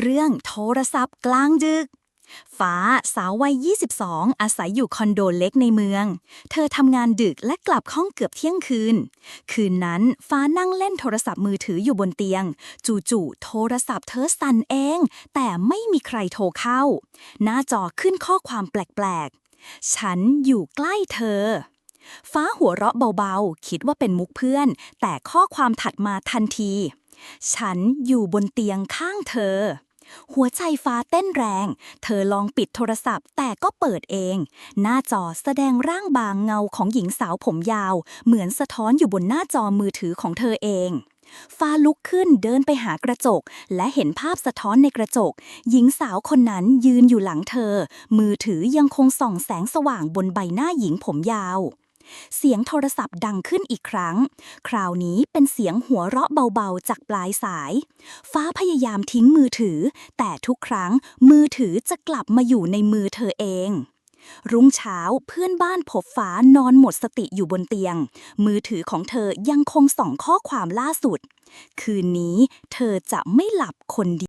เรื่องโทรศัพท์กลางดึกฟ้าสาววัย 22 อาศัยอยู่คอนโดเล็กในเมือง เธอทำงานดึกและกลับห้องเกือบเที่ยงคืน คืนนั้นฟ้านั่งเล่นโทรศัพท์มือถืออยู่บนเตียง จู่ๆโทรศัพท์เธอสั่นเอง แต่ไม่มีใครโทรเข้า หน้าจอขึ้นข้อความแปลกๆ ฉันอยู่ใกล้เธอ ฟ้าหัวเราะเบาๆ คิดว่าเป็นมุกเพื่อน แต่ข้อความถัดมาทันที ฉันอยู่บนเตียงข้างเธอ หัวใจฟ้าเต้นแรง เธอลองปิดโทรศัพท์แต่ก็เปิดเอง หน้าจอแสดงร่างบางเงาของหญิงสาวผมยาว เหมือนสะท้อนอยู่บนหน้าจอมือถือของเธอเองฟ้าลุกขึ้นเดินไปหากระจก และเห็นภาพสะท้อนในกระจก หญิงสาวคนนั้นยืนอยู่หลังเธอ มือถือยังคงส่องแสงสว่างบนใบหน้าหญิงผมยาว เสียงโทรศัพท์ดังขึ้นอีกครั้ง คราวนี้เป็นเสียงหัวเราะเบาๆจากปลายสาย ฟ้าพยายามทิ้งมือถือ แต่ทุกครั้งมือถือจะกลับมาอยู่ในมือเธอเองรุ่งเช้าเพื่อนบ้านพบฟ้านอนหมดสติอยู่บนเตียง มือถือของเธอยังคงส่องข้อความล่าสุด คืนนี้เธอจะไม่หลับคนเดียว